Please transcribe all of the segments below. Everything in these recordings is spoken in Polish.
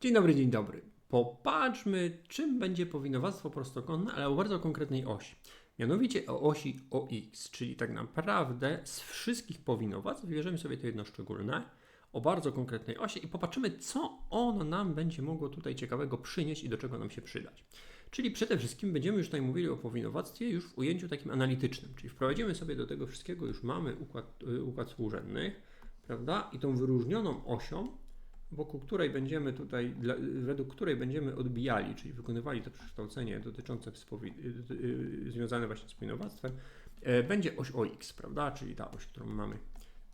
Dzień dobry, dzień dobry. Popatrzmy, czym będzie powinowactwo prostokątne, ale o bardzo konkretnej osi. Mianowicie o osi OX, czyli tak naprawdę z wszystkich powinowactw bierzemy sobie to jedno szczególne o bardzo konkretnej osi i popatrzymy, co ono nam będzie mogło tutaj ciekawego przynieść i do czego nam się przydać. Czyli przede wszystkim będziemy już tutaj mówili o powinowactwie już w ujęciu takim analitycznym, czyli wprowadzimy sobie do tego wszystkiego, już mamy układ, y, układ współrzędnych, prawda? I tą wyróżnioną osią wokół której będziemy tutaj, dla, według której będziemy odbijali, czyli wykonywali to przekształcenie dotyczące y, y, y, związane właśnie z powinowactwem, e, będzie oś OX, prawda? Czyli ta oś, którą mamy,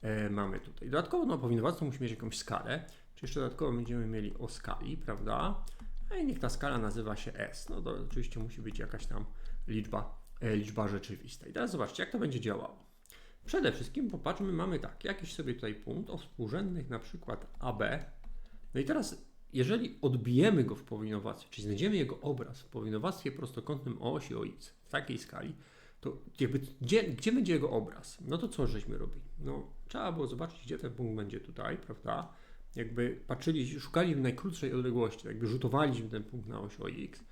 e, mamy tutaj. Dodatkowo no, powinowactwo musi mieć jakąś skalę, czy jeszcze dodatkowo będziemy mieli o skali, prawda? A i niech ta skala nazywa się S. No to oczywiście musi być jakaś tam liczba, e, liczba rzeczywista. I teraz zobaczcie, jak to będzie działało. Przede wszystkim popatrzmy, mamy tak, jakiś sobie tutaj punkt o współrzędnych na przykład AB. No i teraz, jeżeli odbijemy go w powinowactwie, czyli znajdziemy jego obraz w powinowactwie prostokątnym o osi OX w takiej skali, to jakby gdzie, gdzie będzie jego obraz? No to co żeśmy robili? No trzeba było zobaczyć, gdzie ten punkt będzie tutaj, prawda? Jakby patrzyli, szukali w najkrótszej odległości, jakby rzutowaliśmy ten punkt na oś OX.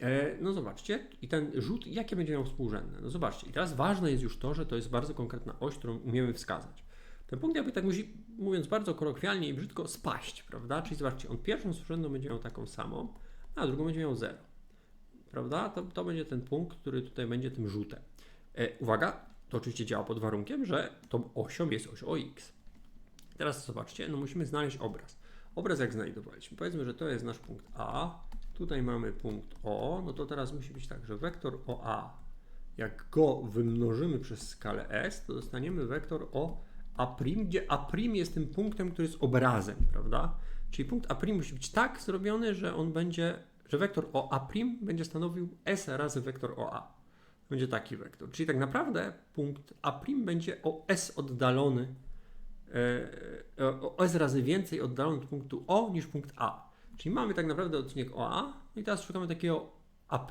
E, no zobaczcie, i ten rzut, jakie będzie miał współrzędne? No zobaczcie, i teraz ważne jest już to, że to jest bardzo konkretna oś, którą umiemy wskazać. Ten punkt jakby tak musi, mówiąc bardzo kolokwialnie i brzydko, spaść, prawda? Czyli zobaczcie, on pierwszą współrzędną będzie miał taką samą, a drugą będzie miał 0. Prawda? To, to będzie ten punkt, który tutaj będzie tym rzutem. E, uwaga, to oczywiście działa pod warunkiem, że tą osią jest oś OX. Teraz zobaczcie, no musimy znaleźć obraz. Obraz jak znajdowaliśmy? Powiedzmy, że to jest nasz punkt A, tutaj mamy punkt O, no to teraz musi być tak, że wektor OA, jak go wymnożymy przez skalę S, to dostaniemy wektor O A', gdzie A' jest tym punktem, który jest obrazem, prawda? Czyli punkt A' musi być tak zrobiony, że on będzie, że wektor O A' będzie stanowił S razy wektor OA. Będzie taki wektor. Czyli tak naprawdę punkt A' będzie o S oddalony e, o S razy więcej oddalony od punktu O niż punkt A. Czyli mamy tak naprawdę odcinek OA no i teraz szukamy takiego A',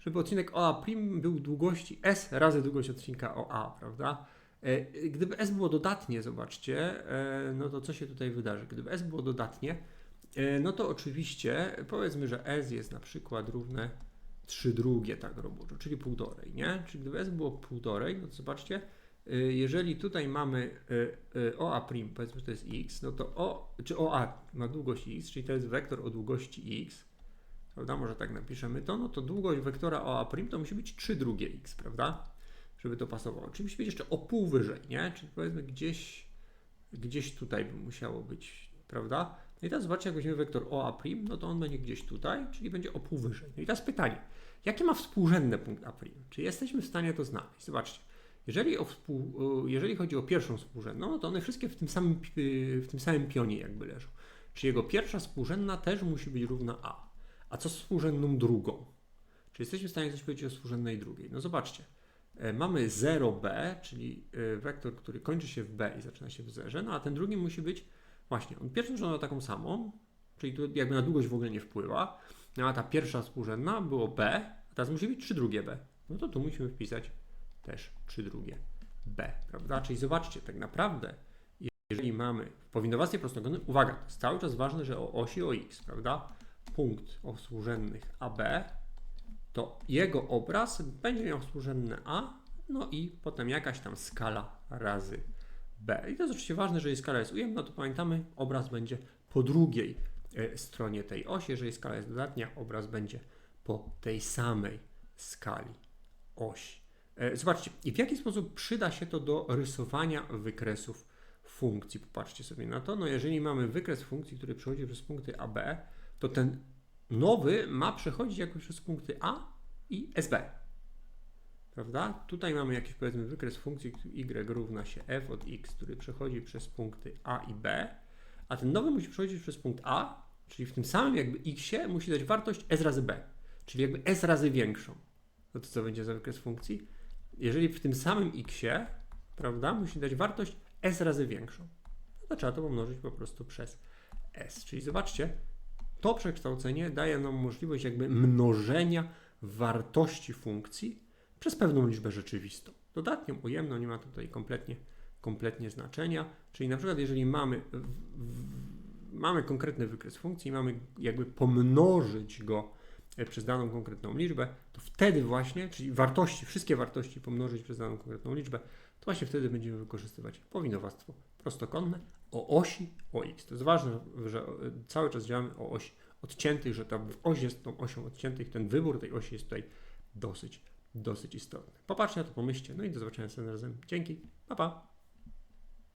żeby odcinek OA' był długości S razy długość odcinka OA, prawda? E, Gdyby S było dodatnie, zobaczcie, e, no to co się tutaj wydarzy? Gdyby S było dodatnie, e, no to oczywiście powiedzmy, że S jest na przykład równe 3 drugie tak roboczo, czyli półtorej, nie? Czyli gdyby S było półtorej, no to zobaczcie, jeżeli tutaj mamy OA', powiedzmy, że to jest x, no to O, czy OA ma długość x, czyli to jest wektor o długości x, prawda? Może tak napiszemy to, no to długość wektora OA' to musi być 3 drugie x, prawda? Żeby to pasowało. Czyli musi być jeszcze o pół wyżej, nie? Czyli powiedzmy gdzieś, gdzieś tutaj by musiało być, prawda? No i teraz zobaczcie, jak weźmiemy wektor OA', no to on będzie gdzieś tutaj, czyli będzie o pół wyżej. No i teraz pytanie, jakie ma współrzędne punkt A'? Czy jesteśmy w stanie to znaleźć? Zobaczcie. Jeżeli, współ, jeżeli chodzi o pierwszą współrzędną, no to one wszystkie w tym, samym, w tym samym pionie jakby leżą. Czy jego pierwsza współrzędna też musi być równa A? A co z współrzędną drugą? Czy jesteśmy w stanie coś powiedzieć o współrzędnej drugiej? No zobaczcie. E, Mamy 0b, czyli e, wektor, który kończy się w b i zaczyna się w zerze, no a ten drugi musi być, właśnie, on pierwszą żądał taką samą, czyli tu jakby na długość w ogóle nie wpływa, no a ta pierwsza współrzędna było b, a teraz musi być 3 drugie b. No to tu musimy wpisać też 3 drugie b, prawda? Czyli zobaczcie, tak naprawdę, jeżeli mamy w powinowactwie prostokątnym, uwaga, to jest cały czas ważne, że o osi o x, prawda? Punkt o współrzędnych AB, to jego obraz będzie miał współrzędne A, no i potem jakaś tam skala razy B. I to jest oczywiście ważne, jeżeli skala jest ujemna, to pamiętamy, obraz będzie po drugiej e, stronie tej osi. Jeżeli skala jest dodatnia, obraz będzie po tej samej skali osi. E, Zobaczcie, i w jaki sposób przyda się to do rysowania wykresów funkcji. Popatrzcie sobie na to. No jeżeli mamy wykres funkcji, który przechodzi przez punkty AB, to ten nowy ma przechodzić jakoś przez punkty A i SB. Prawda? Tutaj mamy jakiś powiedzmy wykres funkcji y równa się f od x, który przechodzi przez punkty A i B, a ten nowy musi przechodzić przez punkt A, czyli w tym samym jakby x musi dać wartość s razy b, czyli jakby s razy większą. No to co będzie za wykres funkcji? Jeżeli w tym samym x, prawda, musi dać wartość s razy większą, no to trzeba to pomnożyć po prostu przez s. Czyli zobaczcie, to przekształcenie daje nam możliwość jakby mnożenia wartości funkcji przez pewną liczbę rzeczywistą. Dodatnią, ujemną nie ma tutaj kompletnie, kompletnie znaczenia. Czyli na przykład jeżeli mamy, w, w, mamy konkretny wykres funkcji, mamy jakby pomnożyć go e, przez daną konkretną liczbę, to wtedy właśnie, czyli wartości, wszystkie wartości pomnożyć przez daną konkretną liczbę, to właśnie wtedy będziemy wykorzystywać powinowactwo prostokątne o osi OX. To jest ważne, że cały czas działamy o osi odciętych, że ta oś jest tą osią odciętych, ten wybór tej osi jest tutaj dosyć, dosyć istotny. Popatrzcie na to, pomyślcie, no i do zobaczenia następnym razem. Dzięki, pa pa!